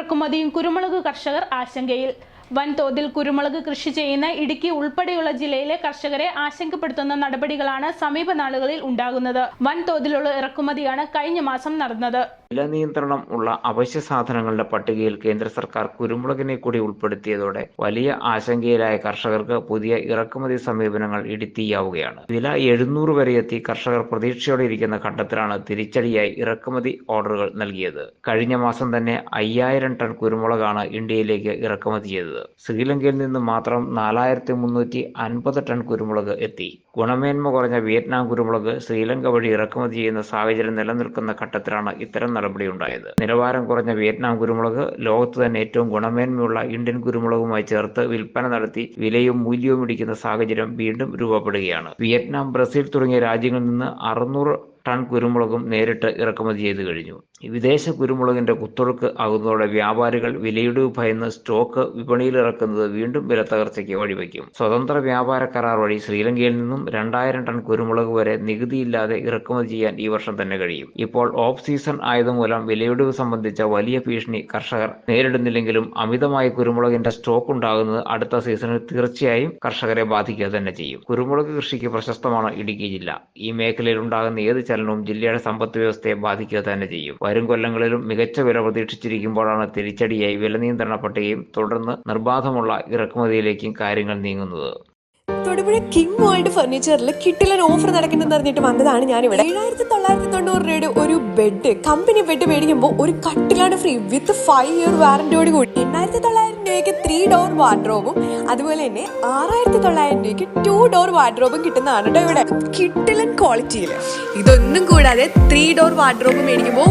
ഇറക്കുമതിയും കുരുമുളക് കർഷകർ ആശങ്കയിൽ. വൻതോതിൽ കുരുമുളക് കൃഷി ചെയ്യുന്ന ഇടുക്കി ഉൾപ്പെടെയുള്ള ജില്ലയിലെ കർഷകരെ ആശങ്കപ്പെടുത്തുന്ന നടപടികളാണ് സമീപ നാളുകളിൽ ഉണ്ടാകുന്നത്. വൻതോതിലുള്ള ഇറക്കുമതിയാണ് കഴിഞ്ഞ മാസം നടന്നത്. വില നിയന്ത്രണം ഉള്ള അവശ്യ സാധനങ്ങളുടെ പട്ടികയിൽ കേന്ദ്ര സർക്കാർ കുരുമുളകിനെ കൂടി ഉൾപ്പെടുത്തിയതോടെ വലിയ ആശങ്കയിലായ കർഷകർക്ക് പുതിയ ഇറക്കുമതി സമീപനങ്ങൾ ഇടിത്തീയാവുകയാണ്. വില എഴുന്നൂറ് വരെ എത്തി കർഷകർ പ്രതീക്ഷയോടെ ഇരിക്കുന്ന ഘട്ടത്തിലാണ് തിരിച്ചടിയായി ഇറക്കുമതി ഓർഡറുകൾ നൽകിയത്. കഴിഞ്ഞ മാസം തന്നെ അയ്യായിരം ടൺ കുരുമുളകാണ് ഇന്ത്യയിലേക്ക് ഇറക്കുമതി ചെയ്തത്. ശ്രീലങ്കയിൽ നിന്ന് മാത്രം നാലായിരത്തി മുന്നൂറ്റി അൻപത് ടൺ കുരുമുളക് എത്തി. ഗുണമേന്മ കുറഞ്ഞ വിയറ്റ്നാം കുരുമുളക് ശ്രീലങ്ക വഴി ഇറക്കുമതി ചെയ്യുന്ന സാഹചര്യം നിലനിൽക്കുന്ന ഘട്ടത്തിലാണ് ഇത്തരം നടപടിയുണ്ടായത്. നിലവാരം കുറഞ്ഞ വിയറ്റ്നാം കുരുമുളക് ലോകത്ത് തന്നെ ഏറ്റവും ഗുണമേന്മയുള്ള ഇന്ത്യൻ കുരുമുളകുമായി ചേർത്ത് വിൽപ്പന നടത്തി വിലയും മൂല്യവും ഇടിക്കുന്ന സാഹചര്യം വീണ്ടും രൂപപ്പെടുകയാണ്. വിയറ്റ്നാം ബ്രസീൽ തുടങ്ങിയ രാജ്യങ്ങളിൽ നിന്ന് അറുന്നൂറ് ടൺ കുരുമുളകും നേരിട്ട് ഇറക്കുമതി ചെയ്തു കഴിഞ്ഞു. വിദേശ കുരുമുളകിന്റെ കുത്തൊഴുക്ക് ആകുന്നതോടെ വ്യാപാരികൾ വിലയിടിവ് ഭയന്ന് സ്റ്റോക്ക് വിപണിയിൽ ഇറക്കുന്നത് വീണ്ടും വില തകർച്ചയ്ക്ക് വഴിവെക്കും. സ്വതന്ത്ര വ്യാപാര കരാർ വഴി ശ്രീലങ്കയിൽ നിന്നും രണ്ടായിരം ടൺ കുരുമുളക് വരെ നികുതിയില്ലാതെ ഇറക്കുമതി ചെയ്യാൻ ഈ വർഷം തന്നെ കഴിയും. ഇപ്പോൾ ഓഫ് സീസൺ ആയതുമൂലം വിലയിടിവ് സംബന്ധിച്ച വലിയ ഭീഷണി കർഷകർ നേരിടുന്നില്ലെങ്കിലും അമിതമായ കുരുമുളകിന്റെ സ്റ്റോക്ക് ഉണ്ടാകുന്നത് അടുത്ത സീസണിൽ തീർച്ചയായും കർഷകരെ ബാധിക്കുക തന്നെ ചെയ്യും. കുരുമുളക് കൃഷിക്ക് പ്രശസ്തമാണ് ഇടുക്കി ജില്ല. ഈ മേഖലയിൽ ഉണ്ടാകുന്ന ഏത് ചലനവും ജില്ലയുടെ സമ്പദ് വ്യവസ്ഥയെ ബാധിക്കുക തന്നെ ചെയ്യും. വരും കൊല്ലങ്ങളിലും മികച്ച വില പ്രതീക്ഷിച്ചിരിക്കുമ്പോഴാണ് തിരിച്ചടിയായി വില നിയന്ത്രണ പട്ടികയും തുടർന്ന് നിർബാധമുള്ള ഇറക്കുമതിയിലേക്കും കാര്യങ്ങൾ നീങ്ങുന്നത്. തൊടുപുഴ കിങ് വേൾഡ് ഫർണിച്ചറിൽ കിട്ടിലൻ ഓഫർ നടക്കുന്നെന്ന് അറിഞ്ഞിട്ട് വന്നതാണ് ഞാൻ ഇവിടെ ഏഴായിരത്തി തൊള്ളായിരത്തി തൊണ്ണൂറ് രൂപയുടെ ഒരു ബെഡ് കമ്പനി ബെഡ് മേടിക്കുമ്പോൾ ഒരു കട്ടിലാണ് ഫ്രീ വിത്ത് ഫൈവ് ഇയർ വാറന്റിയോട് കൂടി. എണ്ണായിരത്തി തൊള്ളായിരം രൂപയ്ക്ക് ത്രീ ഡോർ വാർഡ്രോബും അതുപോലെ തന്നെ ആറായിരത്തി തൊള്ളായിരം രൂപയ്ക്ക് ടു ഡോർ വാർഡ്രോബും കിട്ടുന്നതാണ് കേട്ടോ ഇവിടെ. കിട്ടിലൻ ക്വാളിറ്റിയിൽ ഇതൊന്നും കൂടാതെ ത്രീ ഡോർ വാർഡ്രോബ് മേടിക്കുമ്പോൾ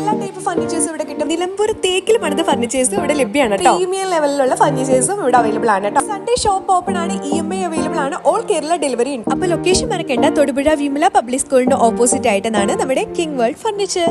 എല്ലാ ടൈപ്പ് ഫർണിച്ചേഴ്സ് ഇവിടെ കിട്ടും. നിലമ്പൂർ തേക്കിൽ പണിത ഫർണിച്ചേഴ്സ് ഇവിടെ ലഭ്യമാണ് പ്രീമിയം ലെവലിലുള്ള ഫർണിച്ചേഴ്സും ഇവിടെ അവൈലബിൾ ആണ് കേട്ടോ. സൺഡേ ഷോപ്പ് ഓപ്പൺ ആണ് ഇ എം ഐ അവൈലബിൾ ആണ്. ഓൾ കേരള ഡെലിവറി ഉണ്ട്. അപ്പൊ ലൊക്കേഷൻ മറക്കേണ്ട തൊടുപുഴ വിമല പബ്ലിക് സ്കൂളിന്റെ ഓപ്പോസിറ്റ് ആയിട്ടാണ് നമ്മുടെ കിങ് വേൾഡ് ഫർണിച്ചർ